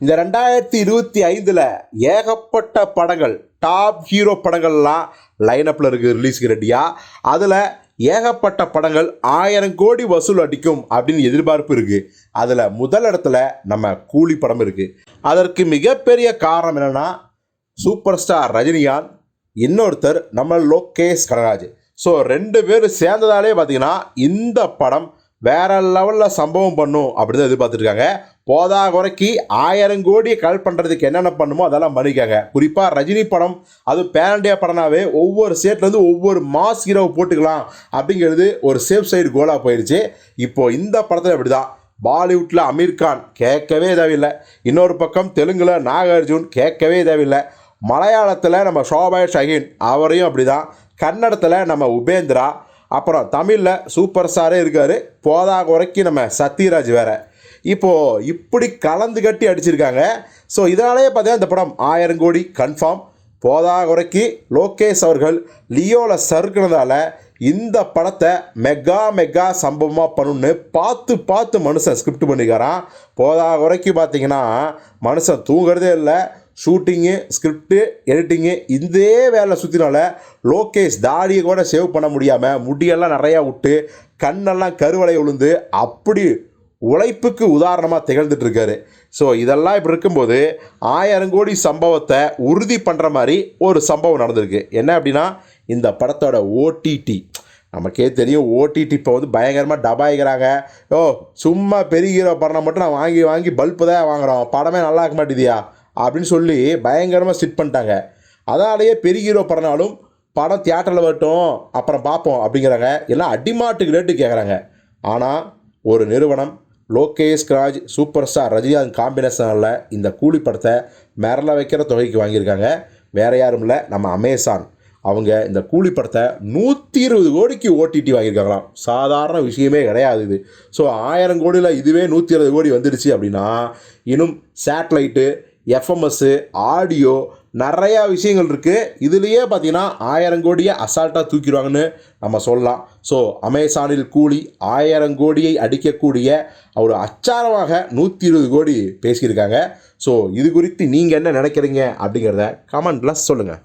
இந்த ரெண்டாயிரத்தி இருபத்தி ஐந்தில் ஏகப்பட்ட படங்கள் டாப் ஹீரோ படங்கள்லாம் லைனப்பில் இருக்குது ரிலீஸ்க்கு ரெடியாக அதில் ஏகப்பட்ட படங்கள் ஆயிரம் கோடி வசூல் அடிக்கும் அப்படின்னு எதிர்பார்ப்பு இருக்குது அதில் முதல் இடத்துல நம்ம கூலி படம் இருக்குது அதற்கு மிகப்பெரிய காரணம் என்னென்னா சூப்பர் ஸ்டார் ரஜினிகாந்த் இன்னொருத்தர் நம்ம லோகேஷ் கனகராஜ். ஸோ ரெண்டு பேரும் சேர்ந்ததாலே பார்த்திங்கன்னா இந்த படம் வேற லெவலில் சம்பவம் பண்ணும் அப்படி தான் எதிர்பார்த்துருக்காங்க போதா குறைக்கு ஆயிரம் கோடியை கல் பண்ணுறதுக்கு என்னென்ன பண்ணுமோ அதெல்லாம் பண்ணிக்காங்க குறிப்பாக ரஜினி படம் அது பேரண்டியா படம்னாவே ஒவ்வொரு ஸ்டேட்லேருந்து ஒவ்வொரு மாஸ் ஹீரோவை போட்டுக்கலாம் அப்படிங்கிறது ஒரு சேஃப் சைடு கோலாக போயிடுச்சு இப்போது இந்த படத்தில் இப்படி தான் பாலிவுட்டில் அமீர்கான் கேட்கவே தேவையில்லை. இன்னொரு பக்கம் தெலுங்கில் நாகார்ஜுன் கேட்கவே தேவையில்லை. மலையாளத்தில் நம்ம ஷோபாய் ஷஹீன் அவரையும் அப்படி தான் கன்னடத்தில் நம்ம உபேந்திரா அப்புறம் தமிழில் சூப்பர் ஸ்டாரே இருக்கார். போதா குறைக்கு நம்ம சத்யராஜ் வேறு. இப்போது இப்படி கலந்து கட்டி அடிச்சிருக்காங்க. ஸோ இதனாலேயே பார்த்தீங்கன்னா இந்த படம் ஆயிரம் கோடி கன்ஃபார்ம் போதா குறைக்கு லோகேஷ் அவர்கள் லியோவில் சறுக்குனதால இந்த படத்தை மெகா மெகா சம்பவமாக பண்ணுன்னு பார்த்து பார்த்து மனுஷன் ஸ்கிரிப்ட் பண்ணிக்கிறான் போதா குறைக்கு பார்த்தீங்கன்னா மனுஷன் தூங்குறதே இல்லை. ஷூட்டிங்கு ஸ்கிரிப்டு எடிட்டிங்கு இதே வேலை சுற்றினால லோகேஷ் தாடியை கூட சேவ் பண்ண முடியாமல் முடியெல்லாம் நிறையா விட்டு கண்ணெல்லாம் கருவலை விழுந்து அப்படி உழைப்புக்கு உதாரணமாக திகழ்ந்துட்டு இருக்காரு ஸோ இதெல்லாம் இப்படி இருக்கும்போது ஆயிரம் கோடி சம்பவத்தை உறுதி பண்ணுற மாதிரி ஒரு சம்பவம் நடந்திருக்கு. என்ன அப்படின்னா இந்த படத்தோட ஓடிடி நமக்கே தெரியும் ஓடிடி இப்போ வந்து பயங்கரமாக டபாய்க்கிறாங்க. ஓ சும்மா பெரிய ஹீரோ படம் மட்டும் நான் வாங்கி வாங்கி பல்ப்பு தான் வாங்குகிறோம் படமே நல்லா இருக்க மாட்டேதியா அப்படின்னு சொல்லி பயங்கரமாக ஸ்டிட் பண்ணிட்டாங்க. அதாலேயே பெரிய ஹீரோ படனாலும் படம் தியேட்டரில் வரட்டும் அப்புறம் பார்ப்போம் அப்படிங்கிறாங்க. எல்லாம் அடிமாட்டுக்கு ரேட்டு கேட்குறாங்க ஆனால் ஒரு நிறுவனம் லோகேஷ் ராஜ் சூப்பர் ஸ்டார் ரஜினிகாந்த் காம்பினேஷனில் இந்த கூலி படத்தை மிரள வைக்கிற தொகைக்கு வாங்கியிருக்காங்க. வேறு யாரும் இல்லை நம்ம அமேசான் அவங்க இந்த கூலி படத்தை நூற்றி இருபது கோடிக்கு ஓடிடி வாங்கியிருக்காங்களாம். சாதாரண விஷயமே கிடையாது இது. ஸோ ஆயிரம் கோடியில் இதுவே நூற்றி இருபது கோடி வந்துடுச்சு அப்படின்னா இன்னும் சேட்டலைட்டு எஃப்எம்எஸ்ஸு ஆடியோ நிறையா விஷயங்கள் இருக்குது இதுலேயே பார்த்தீங்கன்னா ஆயிரம் கோடியை அசால்ட்டாக தூக்கிடுவாங்கன்னு நம்ம சொல்லலாம். ஸோ அமேசானில் கூலி ஆயிரம் கோடியை அடிக்கக்கூடிய ஒரு அச்சாரமாக நூற்றி இருபது கோடி பேசியிருக்காங்க. ஸோ இது குறித்து நீங்கள் என்ன நினைக்கிறீங்க அப்படிங்கிறத கமெண்டில் சொல்லுங்கள்